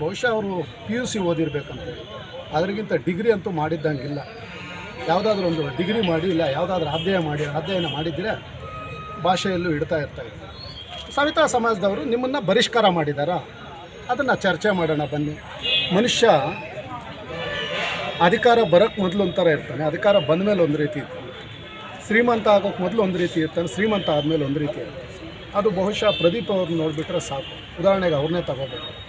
ಬಹುಶಃ ಅವರು P U C ಓದಿರ್ಬೇಕಂತ. ಅದರಿಗಿಂತ ಡಿಗ್ರಿ ಅಂತೂ ಮಾಡಿದ್ದಂಗಿಲ್ಲ. ಯಾವುದಾದ್ರೂ ಒಂದು ಡಿಗ್ರಿ ಮಾಡಿ, ಇಲ್ಲ ಯಾವುದಾದ್ರೂ ಅಧ್ಯಯನ ಮಾಡಿ, ಅಧ್ಯಯನ ಮಾಡಿದರೆ ಭಾಷೆಯಲ್ಲೂ ಇಡ್ತಾ ಇರ್ತಾಯಿದ್ರು ಸವಿತಾ ಸಮಾಜದವರು ನಿಮ್ಮನ್ನು ಬಹಿಷ್ಕಾರ ಮಾಡಿದಾರಾ. ಅದನ್ನು ಚರ್ಚೆ ಮಾಡೋಣ ಬನ್ನಿ. ಮನುಷ್ಯ ಅಧಿಕಾರ ಬರೋಕ್ಕೆ ಮೊದಲು ಒಂಥರ ಇರ್ತಾನೆ. ಅಧಿಕಾರ ಬಂದ ಮೇಲೆ ಒಂದು ರೀತಿ ಇರ್ತಾನೆ. ಶ್ರೀಮಂತ ಆಗೋಕ್ಕೆ ಮೊದಲು ಒಂದು ರೀತಿ ಇರ್ತಾನೆ. ಶ್ರೀಮಂತ ಆದಮೇಲೆ ಒಂದು ರೀತಿ ಇರ್ತಾನೆ. ಅದು ಬಹುಶಃ ಪ್ರದೀಪ್ ಅವ್ರನ್ನ ನೋಡಿಬಿಟ್ರೆ ಸಾಕು. ಉದಾಹರಣೆಗೆ ಅವ್ರನ್ನೇ ತಗೋಬೇಕು.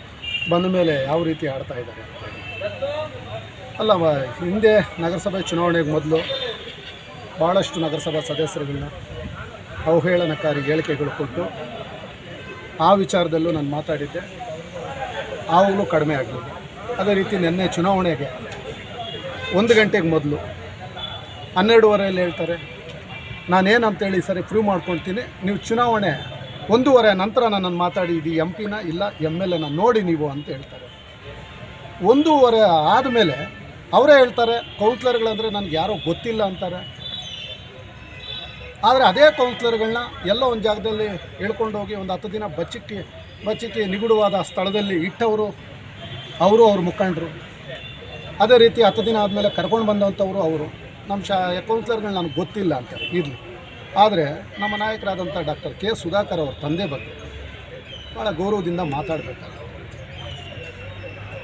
ಬಂದ ಮೇಲೆ ಯಾವ ರೀತಿ ಆಡ್ತಾ ಇದ್ದಾರೆ ಅಲ್ಲ ಹಿಂದೆ ನಗರಸಭೆ ಚುನಾವಣೆಗೆ ಮೊದಲು ಭಾಳಷ್ಟು ನಗರಸಭಾ ಸದಸ್ಯರುಗಳನ್ನ ಅವಹೇಳನಕಾರಿ ಹೇಳಿಕೆಗಳು ಕೊಟ್ಟು ಆ ವಿಚಾರದಲ್ಲೂ ನಾನು ಮಾತಾಡಿದ್ದೆ. ಆವಾಗಲೂ ಕಡಿಮೆ ಆಗಲಿಲ್ಲ ಅದೇ ರೀತಿ ನಿನ್ನೆ ಚುನಾವಣೆಗೆ ಒಂದು ಗಂಟೆಗೆ ಮೊದಲು ಹನ್ನೆರಡುವರೆಯಲ್ಲಿ ಹೇಳ್ತಾರೆ, ನಾನೇನಂತೇಳಿ ಸರಿ ಪ್ರೂವ್ ಮಾಡ್ಕೊಳ್ತೀನಿ ನೀವು ಚುನಾವಣೆ ಒಂದೂವರೆ ನಂತರ ನನ್ನನ್ನು ಮಾತಾಡಿ ಇದು ಎಂ ಪಿನ ಇಲ್ಲ ಎಂ ಎಲ್ ಎನ ನೋಡಿ ನೀವು ಅಂತ ಹೇಳ್ತಾರೆ. ಒಂದೂವರೆ ಆದಮೇಲೆ ಅವರೇ ಹೇಳ್ತಾರೆ, ಕೌನ್ಸ್ಲರ್ಗಳಂದರೆ ನನಗೆ ಯಾರೋ ಗೊತ್ತಿಲ್ಲ ಅಂತಾರೆ. ಆದರೆ ಅದೇ ಕೌನ್ಸ್ಲರ್ಗಳನ್ನ ಎಲ್ಲ ಒಂದು ಜಾಗದಲ್ಲಿ ಹೇಳ್ಕೊಂಡು ಹೋಗಿ ಒಂದು ಹತ್ತು ದಿನ ಬಚ್ಚಿಕ್ಕಿ ಬಚ್ಚಿಕ್ಕಿ ನಿಗೂಢವಾದ ಸ್ಥಳದಲ್ಲಿ ಇಟ್ಟವರು, ಅವರು ಅವ್ರ ಮುಖಂಡರು. ಅದೇ ರೀತಿ ಹತ್ತು ದಿನ ಆದಮೇಲೆ ಕರ್ಕೊಂಡು ಬಂದಂಥವರು ಅವರು. ನಮ್ಮ ಶಾ, ಕೌನ್ಸ್ಲರ್ಗಳು ನನಗೆ ಗೊತ್ತಿಲ್ಲ ಅಂತಾರೆ ಇರಲಿ. ಆದರೆ ನಮ್ಮ ನಾಯಕರಾದಂಥ ಡಾಕ್ಟರ್ ಕೆ ಸುಧಾಕರ್ ಅವ್ರ ತಂದೆ ಬಗ್ಗೆ ಭಾಳ ಗೌರವದಿಂದ ಮಾತಾಡಬೇಕಾಗುತ್ತೆ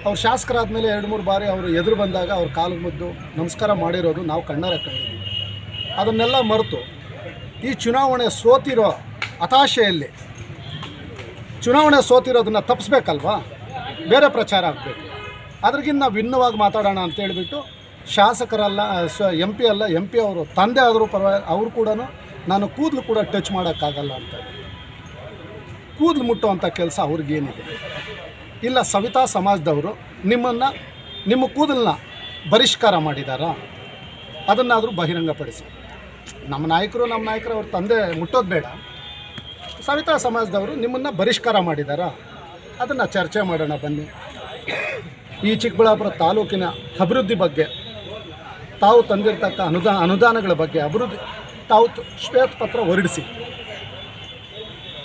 ಅವ್ರು ಶಾಸಕರಾದ ಮೇಲೆ ಎರಡು ಮೂರು ಬಾರಿ ಅವರು ಎದುರು ಬಂದಾಗ ಅವ್ರ ಕಾಲು ಮುದ್ದು ನಮಸ್ಕಾರ ಮಾಡಿರೋದು ನಾವು ಕಣ್ಣಾರೆ ಕಂಡಿದ್ದೀವಿ. ಅದನ್ನೆಲ್ಲ ಮರೆತು ಈ ಚುನಾವಣೆ ಸೋತಿರೋ ಹತಾಶೆಯಲ್ಲಿ ಚುನಾವಣೆ ಸೋತಿರೋದನ್ನು ತಪ್ಪಿಸ್ಬೇಕಲ್ವಾ ಬೇರೆ ಪ್ರಚಾರ ಆಗಬೇಕು. ಅದ್ರಗಿನ್ನ ನಾವು ಭಿನ್ನವಾಗಿ ಮಾತಾಡೋಣ ಅಂತ ಹೇಳಿಬಿಟ್ಟು ಶಾಸಕರಲ್ಲ ಎಂ ಪಿ ಅಲ್ಲ, ಎಂ ಪಿ ಅವರು ತಂದೆ ಆದರೂ ಪರವಾಗಿ ಅವರು ಕೂಡ ನಾನು ಕೂದಲು ಕೂಡ ಟಚ್ ಮಾಡೋಕ್ಕಾಗಲ್ಲ ಅಂತ. ಕೂದಲು ಮುಟ್ಟುವಂಥ ಕೆಲಸ ಅವ್ರಿಗೇನಿದೆ. ಇಲ್ಲ ಸವಿತಾ ಸಮಾಜದವರು ನಿಮ್ಮನ್ನು, ನಿಮ್ಮ ಕೂದಲನ್ನ ಬಹಿಷ್ಕಾರ ಮಾಡಿದಾರಾ? ಅದನ್ನಾದರೂ ಬಹಿರಂಗಪಡಿಸಿ. ನಮ್ಮ ನಾಯಕರು ನಮ್ಮ ನಾಯಕರು ಅವ್ರ ತಂದೆ ಮುಟ್ಟೋದು ಬೇಡ. ಸವಿತಾ ಸಮಾಜದವರು ನಿಮ್ಮನ್ನು ಬಹಿಷ್ಕಾರ ಮಾಡಿದಾರಾ? ಅದನ್ನು ಚರ್ಚೆ ಮಾಡೋಣ ಬನ್ನಿ. ಈ ಚಿಕ್ಕಬಳ್ಳಾಪುರ ತಾಲೂಕಿನ ಅಭಿವೃದ್ಧಿ ಬಗ್ಗೆ, ತಾವು ತಂದಿರತಕ್ಕ ಅನುದಾನ ಅನುದಾನಗಳ ಬಗ್ಗೆ ಅಭಿವೃದ್ಧಿ ತಾವು ಶ್ವೇತ ಶ್ವೇತಪತ್ರ ಹೊರಡಿಸಿ.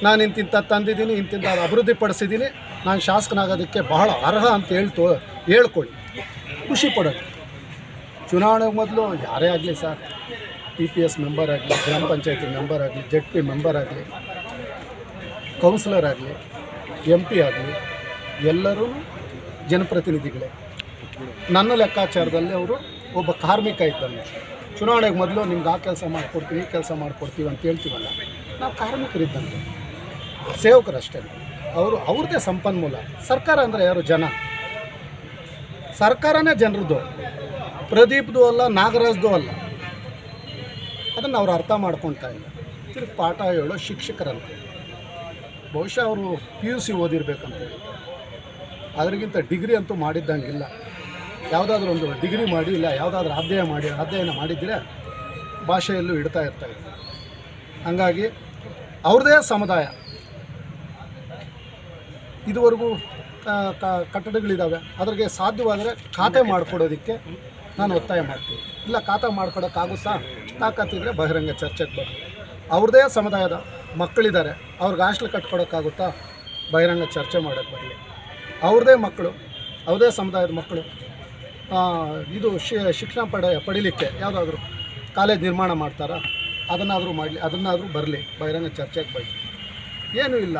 ನಾನು ಇಂತಿಂಥ ತಂದಿದ್ದೀನಿ ಇಂತಿಂಥ ಅಭಿವೃದ್ಧಿ ಪಡಿಸಿದ್ದೀನಿ ನಾನು ಶಾಸಕನಾಗೋದಕ್ಕೆ ಬಹಳ ಅರ್ಹ ಅಂತ ಹೇಳ್ತು ಹೇಳ್ಕೊಳ್ಳಿ. ಖುಷಿ ಪಡೋದು. ಚುನಾವಣೆಗೆ ಮೊದಲು ಯಾರೇ ಆಗಲಿ sir P P S member ಆಗಲಿ, ಗ್ರಾಮ ಪಂಚಾಯತಿ ಮೆಂಬರ್ ಆಗಲಿ ಜೆಡ್ ಪಿ ಮೆಂಬರ್ ಆಗಲಿ ಕೌನ್ಸಿಲರ್ ಆಗಲಿ ಎಂ ಪಿ ಆಗಲಿ, ಎಲ್ಲರೂ ಜನಪ್ರತಿನಿಧಿಗಳೇ. ನನ್ನ ಲೆಕ್ಕಾಚಾರದಲ್ಲಿ ಅವರು ಒಬ್ಬ ಕಾರ್ಮಿಕ ಇದ್ದಂಗೆ. ಚುನಾವಣೆಗೆ ಮೊದಲು ನಿಮ್ಗೆ ಆ ಕೆಲಸ ಮಾಡಿಕೊಡ್ತೀವಿ ಈ ಕೆಲಸ ಮಾಡಿಕೊಡ್ತೀವಿ ಅಂತ ಹೇಳ್ತೀವಲ್ಲ, ನಾವು ಕಾರ್ಮಿಕರಿದ್ದಂತೆ ಸೇವಕರಷ್ಟೇ ಅವರು ಅವ್ರದ್ದೇ ಸಂಪನ್ಮೂಲ. ಸರ್ಕಾರ ಅಂದರೆ ಯಾರು? ಜನ. ಸರ್ಕಾರನೇ ಜನರದ್ದು. ಪ್ರದೀಪ್ದು ಅಲ್ಲ, ನಾಗರಾಜ್ದು ಅಲ್ಲ. ಅದನ್ನು ಅವ್ರು ಅರ್ಥ ಮಾಡ್ಕೊತಾ ಇಲ್ಲ. ತಿರುಗಿ ಪಾಠ ಹೇಳೋ ಶಿಕ್ಷಕರಲ್ಲ. ಬಹುಶಃ ಅವರು ಪಿ ಯು ಸಿ ಓದಿರ್ಬೇಕಂತ ಅದರಿಗಿಂತ ಡಿಗ್ರಿ ಅಂತೂ ಮಾಡಿದ್ದಂಗಿಲ್ಲ. ಯಾವುದಾದ್ರೂ ಒಂದು ಡಿಗ್ರಿ ಮಾಡಿ ಇಲ್ಲ ಯಾವುದಾದ್ರೂ ಅಧ್ಯಯನ ಮಾಡಿ, ಅಧ್ಯಯನ ಮಾಡಿದರೆ ಭಾಷೆಯಲ್ಲೂ ಇಡ್ತಾ ಇರ್ತಾರೆ ಹಾಗಾಗಿ ಅವ್ರದ್ದೇ ಸಮುದಾಯ. ಇದುವರೆಗೂ ಕಟ್ಟಡಗಳಿದ್ದಾವೆ ಅದ್ರಿಗೆ ಸಾಧ್ಯವಾದರೆ ಖಾತೆ ಮಾಡಿಕೊಡೋದಕ್ಕೆ ನಾನು ಒತ್ತಾಯ ಮಾಡ್ತೀನಿ. ಇಲ್ಲ, ಖಾತೆ ಮಾಡ್ಕೊಡೋಕ್ಕಾಗು ಸಹ ತಾಕತ್ತಿದ್ರೆ ಬಹಿರಂಗ ಚರ್ಚೆಗೆ ಬನ್ನಿ. ಅವ್ರದ್ದೇ ಸಮುದಾಯದ ಮಕ್ಕಳಿದ್ದಾರೆ. ಅವ್ರಿಗೆ ಹಾಸ್ಟೆಲ್ ಕಟ್ಕೊಡೋಕ್ಕಾಗುತ್ತಾ? ಬಹಿರಂಗ ಚರ್ಚೆ ಮಾಡೋಕ್ಕೆ ಬರಲಿ ಅವ್ರದ್ದೇ ಮಕ್ಕಳು, ಅವ್ರದೇ ಸಮುದಾಯದ ಮಕ್ಕಳು ಇದು ಶಿಕ್ಷಣ ಪಡ, ಪಡೀಲಿಕ್ಕೆ ಯಾವುದಾದ್ರೂ ಕಾಲೇಜ್ ನಿರ್ಮಾಣ ಮಾಡ್ತಾರಾ? ಅದನ್ನಾದರೂ ಮಾಡಲಿ, ಅದನ್ನಾದರೂ ಬರಲಿ, ಬಹಿರಂಗ ಚರ್ಚೆಗೆ ಬರಲಿ ಏನೂ ಇಲ್ಲ.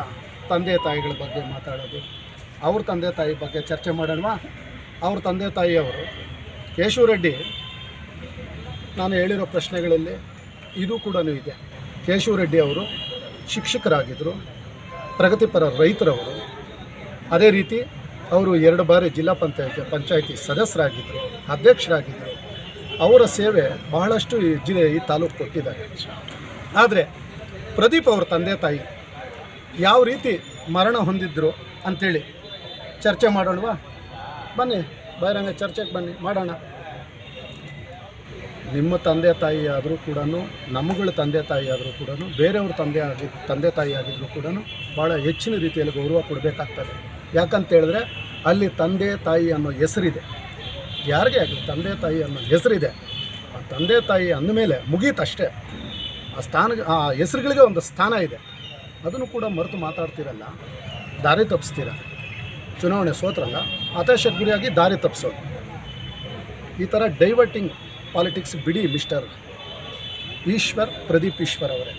ತಂದೆ ತಾಯಿಗಳ ಬಗ್ಗೆ ಮಾತಾಡೋದು. ಅವ್ರ ತಂದೆ ತಾಯಿ ಬಗ್ಗೆ ಚರ್ಚೆ ಮಾಡೋಣವಾ? ಅವ್ರ ತಂದೆ ತಾಯಿಯವರು ಕೇಶವ ರೆಡ್ಡಿ ನಾನು ಹೇಳಿರೋ ಪ್ರಶ್ನೆಗಳಲ್ಲಿ ಇದು ಕೂಡ ಇದೆ. ಕೇಶವ ರೆಡ್ಡಿ ಅವರು ಶಿಕ್ಷಕರಾಗಿದ್ದರು ಪ್ರಗತಿಪರ ರೈತರವರು. ಅದೇ ರೀತಿ ಅವರು ಎರಡು ಬಾರಿ ಜಿಲ್ಲಾ ಪಂಚಾಯತ್ ಪಂಚಾಯತಿ ಸದಸ್ಯರಾಗಿದ್ದರು ಅಧ್ಯಕ್ಷರಾಗಿದ್ದರು ಅವರ ಸೇವೆ ಬಹಳಷ್ಟು ಈ ಜಿಲ್ಲೆ, ಈ ತಾಲೂಕು ಕೊಟ್ಟಿದ್ದಾರೆ. ಆದರೆ ಪ್ರದೀಪ್ ಅವರ ತಂದೆ ತಾಯಿ ಯಾವ ರೀತಿ ಮರಣ ಹೊಂದಿದ್ರು ಅಂಥೇಳಿ ಚರ್ಚೆ ಮಾಡೋಣವಾ ಬನ್ನಿ, ಬಹಿರಂಗ ಚರ್ಚೆಗೆ ಬನ್ನಿ, ಮಾಡೋಣ. ನಿಮ್ಮ ತಂದೆ ತಾಯಿ ಆದರೂ ಕೂಡ ನಮ್ಮಗಳ ತಂದೆ ತಾಯಿ ಆದರೂ ಕೂಡ ಬೇರೆಯವ್ರ ತಂದೆ ಆಗಿ, ತಂದೆ ತಾಯಿ ಆಗಿದ್ರು ಕೂಡ ಭಾಳ ಹೆಚ್ಚಿನ ರೀತಿಯಲ್ಲಿ ಗೌರವ ಕೊಡಬೇಕಾಗ್ತದೆ. ಯಾಕಂತ ಹೇಳಿದ್ರೆ ಅಲ್ಲಿ ತಂದೆ ತಾಯಿ ಅನ್ನೋ ಹೆಸರಿದೆ. ಯಾರಿಗೆ ಆಗಲಿ, ತಂದೆ ತಾಯಿ ಅನ್ನೋ ಹೆಸರಿದೆ. ಆ ತಂದೆ ತಾಯಿ ಅಂದಮೇಲೆ ಮುಗೀತಷ್ಟೇ ಆ ಸ್ಥಾನ, ಆ ಹೆಸರುಗಳಿಗೆ ಒಂದು ಸ್ಥಾನ ಇದೆ. ಅದನ್ನು ಕೂಡ ಮರೆತು ಮಾತಾಡ್ತಿರಲ್ಲ, ದಾರಿ ತಪ್ಪಿಸ್ತೀರ. ಚುನಾವಣೆ ಸೋತ್ರಲ್ಲ ಹತಾಶಕ್ಕೆ ಗುರಿಯಾಗಿ ದಾರಿ ತಪ್ಪಿಸೋದು. ಈ ಥರ ಡೈವರ್ಟಿಂಗ್ ಪಾಲಿಟಿಕ್ಸ್ ಬಿಡಿ, ಮಿಸ್ಟರ್ ಈಶ್ವರ್ ಪ್ರದೀಪ್ ಈಶ್ವರ್ ಅವರೇ.